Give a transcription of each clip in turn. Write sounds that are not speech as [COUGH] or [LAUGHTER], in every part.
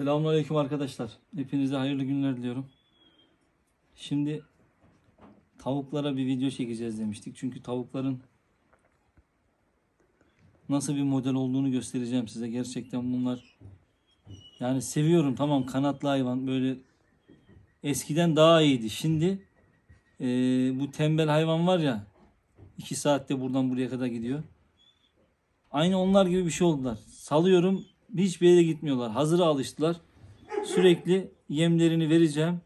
Selamünaleyküm arkadaşlar. Hepinize hayırlı günler diliyorum. Şimdi tavuklara bir video çekeceğiz demiştik. Çünkü tavukların nasıl bir model olduğunu göstereceğim size. Gerçekten bunlar yani seviyorum tamam kanatlı hayvan böyle eskiden daha iyiydi. Şimdi eee, bu tembel hayvan var ya 2 saatte buradan buraya kadar gidiyor. Aynı onlar gibi bir şey oldular. Salıyorum hiçbir yere gitmiyorlar. Hazıra alıştılar. Sürekli yemlerini vereceğim.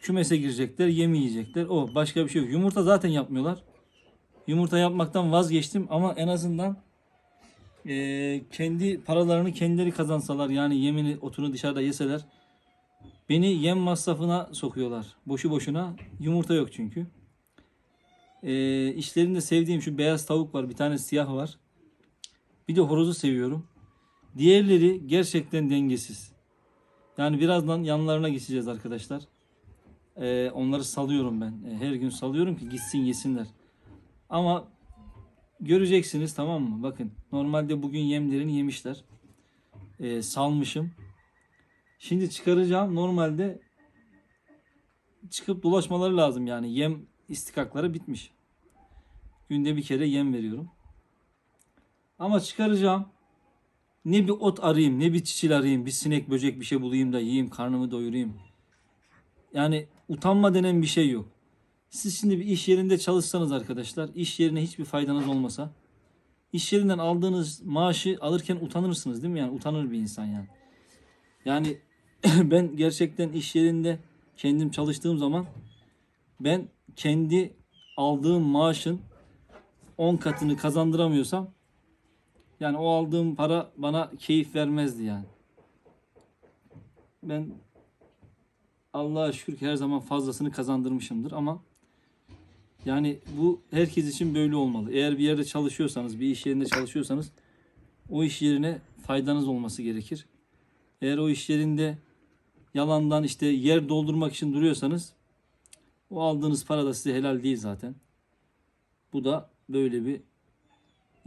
Kümese girecekler, yem yiyecekler. O başka bir şey yok. Yumurta zaten yapmıyorlar. Yumurta yapmaktan vazgeçtim ama en azından eee, kendi paralarını kendileri kazansalar yani yemini otunu dışarıda yeseler beni yem masrafına sokuyorlar. Boşu boşuna. Yumurta yok çünkü. Eee işlerinde sevdiğim şu beyaz tavuk var. Bir tane siyah var. Bir de horozu seviyorum. Diğerleri gerçekten dengesiz. Yani birazdan yanlarına geçeceğiz arkadaşlar. Ee, onları salıyorum ben. Ee, her gün salıyorum ki gitsin yesinler. Ama göreceksiniz tamam mı? Bakın normalde bugün yemlerini yemişler. Ee, salmışım. Şimdi çıkaracağım. Normalde çıkıp dolaşmaları lazım yani. Yem istikakları bitmiş. Günde bir kere yem veriyorum. Ama çıkaracağım. Ne bir ot arayayım, ne bir çiçil arayayım, bir sinek, böcek bir şey bulayım da yiyeyim, karnımı doyurayım. Yani utanma denen bir şey yok. Siz şimdi bir iş yerinde çalışsanız arkadaşlar, iş yerine hiçbir faydanız olmasa, iş yerinden aldığınız maaşı alırken utanırsınız değil mi? Yani utanır bir insan yani. Yani [CLEARS THROAT] ben gerçekten iş yerinde kendim çalıştığım zaman ben kendi aldığım maaşın 10 katını kazandıramıyorsam yani o aldığım para bana keyif vermezdi yani. Ben Allah'a şükür ki her zaman fazlasını kazandırmışımdır ama yani bu herkes için böyle olmalı. Eğer bir yerde çalışıyorsanız, bir iş yerinde çalışıyorsanız o iş yerine faydanız olması gerekir. Eğer o iş yerinde yalandan işte yer doldurmak için duruyorsanız o aldığınız para da size helal değil zaten. Bu da böyle bir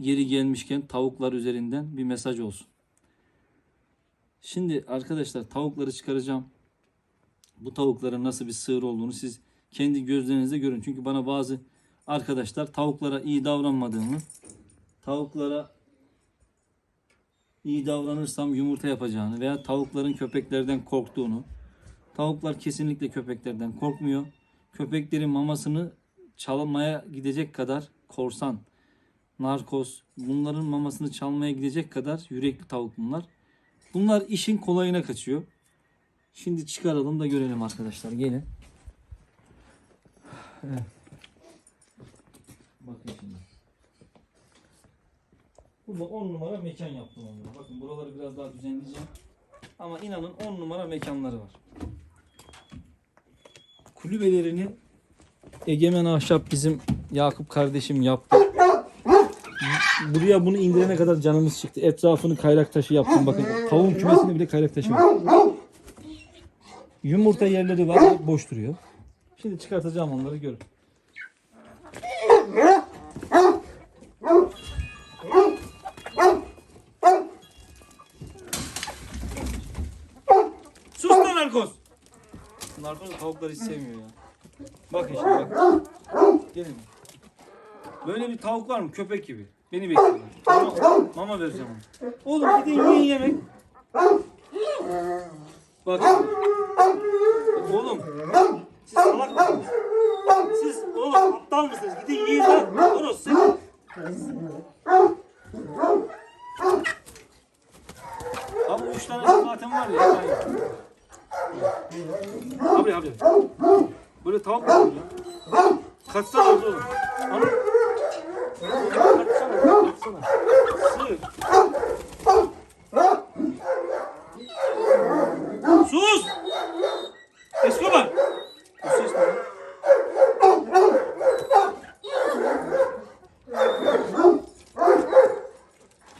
yeri gelmişken tavuklar üzerinden bir mesaj olsun. Şimdi arkadaşlar tavukları çıkaracağım. Bu tavukların nasıl bir sığır olduğunu siz kendi gözlerinizle görün. Çünkü bana bazı arkadaşlar tavuklara iyi davranmadığımı, tavuklara iyi davranırsam yumurta yapacağını veya tavukların köpeklerden korktuğunu, tavuklar kesinlikle köpeklerden korkmuyor. Köpeklerin mamasını çalmaya gidecek kadar korsan, narkoz, bunların mamasını çalmaya gidecek kadar yürekli tavuk bunlar. Bunlar işin kolayına kaçıyor. Şimdi çıkaralım da görelim arkadaşlar. Gelin. [SIGHS] Bakın şimdi. Burada 10 numara mekan yaptım onlara. Bakın buraları biraz daha düzenleyeceğim. Ama inanın 10 numara mekanları var. Kulübelerini Egemen Ahşap bizim Yakup kardeşim yaptı. Buraya bunu indirene kadar canımız çıktı. Etrafını kayrak taşı yaptım. Bakın tavuğun kümesinde bile kayrak taşı var. Yumurta yerleri var. Boş duruyor. Şimdi çıkartacağım onları görün. Sus lan narkoz. Narkoz tavukları hiç sevmiyor ya. Bakın şimdi bak. Gelin. Böyle bir tavuk var mı? Köpek gibi. Beni bekliyorlar. Mama, mama vereceğim ona. Oğlum gidin yiyin yemek. Bak. Oğlum. Siz salak mısınız? Siz oğlum aptal mısınız? Gidin yiyin lan. Oros sen. Abi üç tane zaten var ya. Abi abi. Böyle tavuk mu olur oğlum. Ana. Sus! Escobar! Bu ses ne? lan?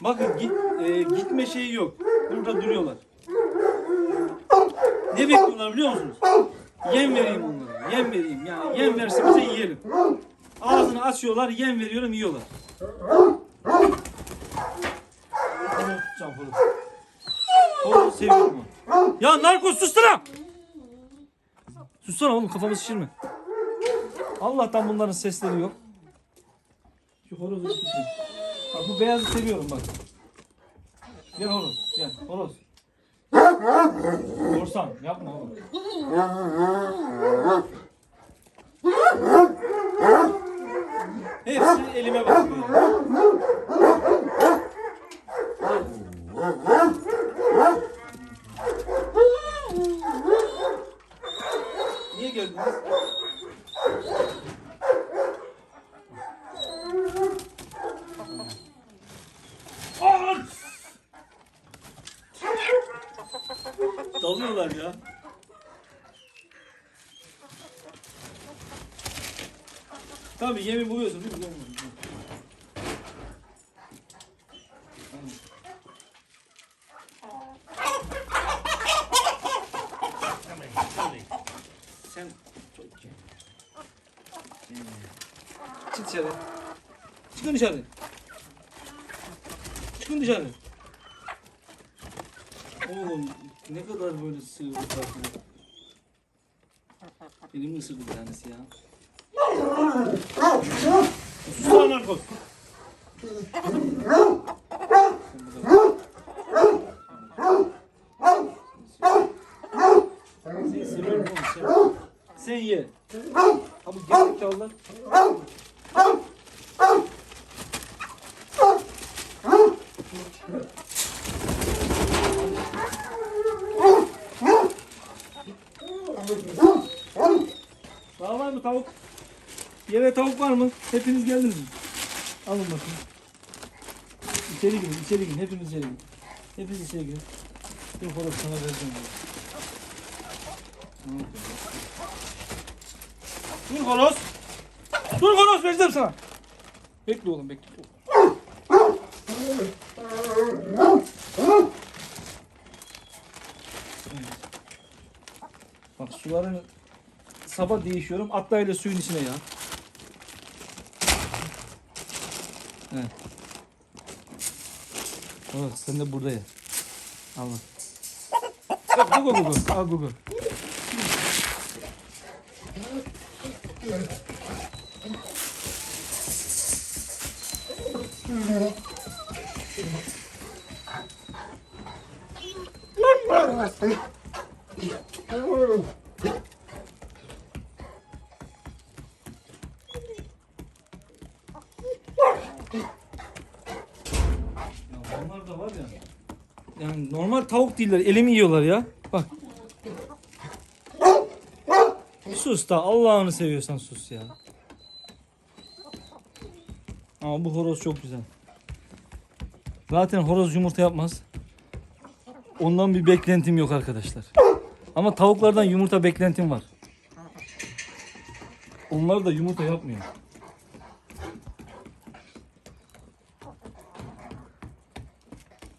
Bakın git, e, gitme şeyi yok. Burada duruyorlar. Ne bekliyorlar biliyor musunuz? Yem vereyim onlara. Yem vereyim. Yani yem verse bize yiyelim. Ağzını açıyorlar, yem veriyorum, yiyorlar. Onu tutacağım bunu. Onu seviyorum. Ya narkoz sustura! Sussana oğlum kafamı şişirme. Allah'tan bunların sesleri yok. Şu horozu tutayım. Bak bu beyazı seviyorum bak. Gel horoz gel horoz. Korsan yapma oğlum. Elime bakıyor. Niye geldiniz? Dalıyorlar ya. Tabii yemi buluyorsun değil mi? Yemi buluyorsun. Sen çok iyi. Çık dışarı. Çıkın dışarı. Çıkın dışarı. Oğlum ne kadar böyle sığır tatlı. Elimi ısırdı bir tanesi ya. Sus lan narkoz. Seni seviyorum oğlum sen. Ye. Abi gerizekalılar. Daha var mı tavuk? Yere tavuk var mı? Hepiniz geldiniz mi? Alın bakayım. İçeri girin, içeri girin. Hepiniz içeri girin. Hepiniz içeri girin. Dur horoz sana vereceğim. bunu. Dur horoz. Dur horoz vereceğim sana. Bekle oğlum bekle. Bak suların sabah değişiyorum. Atlayla suyun içine ya. Evet. Evet sen de burada ya. Al bak. Gugu Gugu. Al Gugu. Ya bunlar da var ya. Yani normal tavuk değiller. Elimi yiyorlar ya. Bak. Sus da Allah'ını seviyorsan sus ya. Ama bu horoz çok güzel. Zaten horoz yumurta yapmaz. Ondan bir beklentim yok arkadaşlar. Ama tavuklardan yumurta beklentim var. Onlar da yumurta yapmıyor.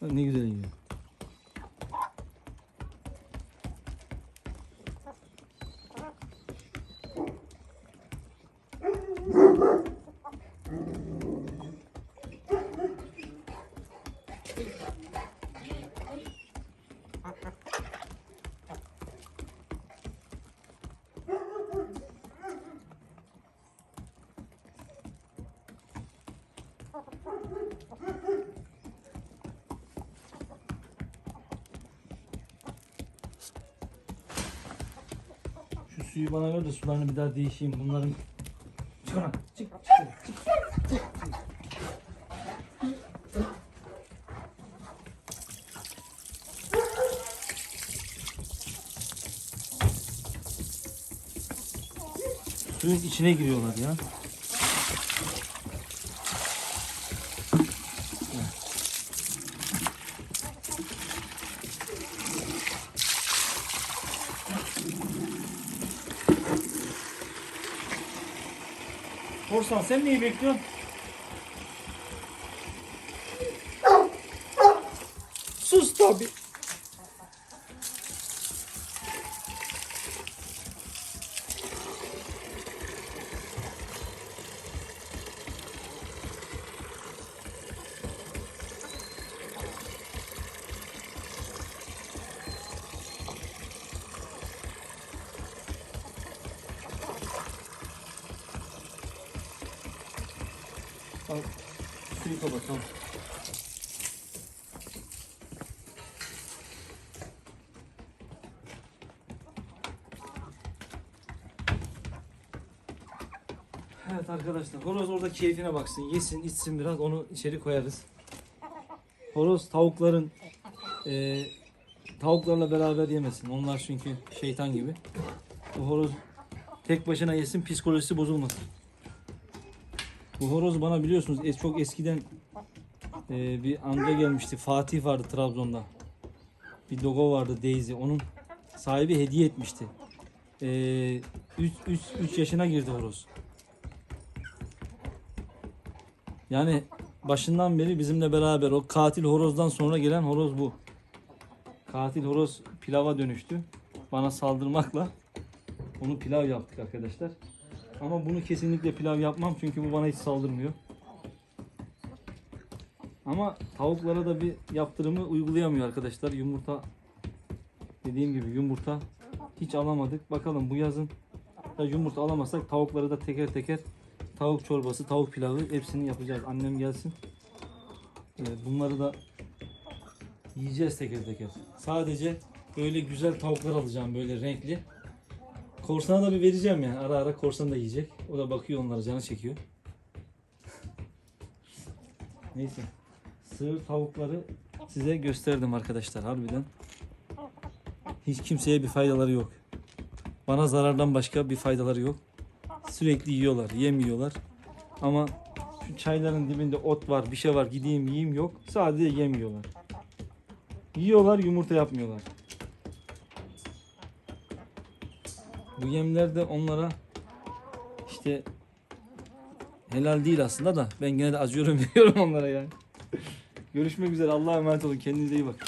Ne güzel yiyor. Suyu bana ver de sularını bir daha değişeyim. Bunların çık ona. Çık çık çık. Suyun içine giriyorlar ya. Korsan sen neyi bekliyorsun? Sus tabi. Al. Kapat tamam. Evet arkadaşlar horoz orada keyfine baksın yesin içsin biraz onu içeri koyarız. Horoz tavukların e, tavuklarla beraber yemesin. Onlar çünkü şeytan gibi. Bu horoz tek başına yesin psikolojisi bozulmasın. Bu horoz bana biliyorsunuz es- çok eskiden e, bir amca gelmişti. Fatih vardı Trabzon'da. Bir dogo vardı Daisy. Onun sahibi hediye etmişti. 3 yaşına girdi horoz. Yani başından beri bizimle beraber o katil horozdan sonra gelen horoz bu. Katil horoz pilava dönüştü. Bana saldırmakla onu pilav yaptık arkadaşlar. Ama bunu kesinlikle pilav yapmam çünkü bu bana hiç saldırmıyor. Ama tavuklara da bir yaptırımı uygulayamıyor arkadaşlar. Yumurta dediğim gibi yumurta hiç alamadık. Bakalım bu yazın da yumurta alamazsak tavukları da teker teker tavuk çorbası, tavuk pilavı hepsini yapacağız. Annem gelsin. Bunları da yiyeceğiz teker teker. Sadece böyle güzel tavuklar alacağım böyle renkli. Korsana da bir vereceğim yani. Ara ara korsan da yiyecek. O da bakıyor onlara canı çekiyor. Neyse. Sığır tavukları size gösterdim arkadaşlar harbiden. Hiç kimseye bir faydaları yok. Bana zarardan başka bir faydaları yok. Sürekli yiyorlar, yem yiyorlar. Ama şu çayların dibinde ot var, bir şey var, gideyim yiyeyim yok. Sadece yem yiyorlar. Yiyorlar, yumurta yapmıyorlar. Bu yemler de onlara işte helal değil aslında da ben gene de acıyorum [LAUGHS] veriyorum onlara yani. Görüşmek üzere. Allah'a emanet olun. Kendinize iyi bakın.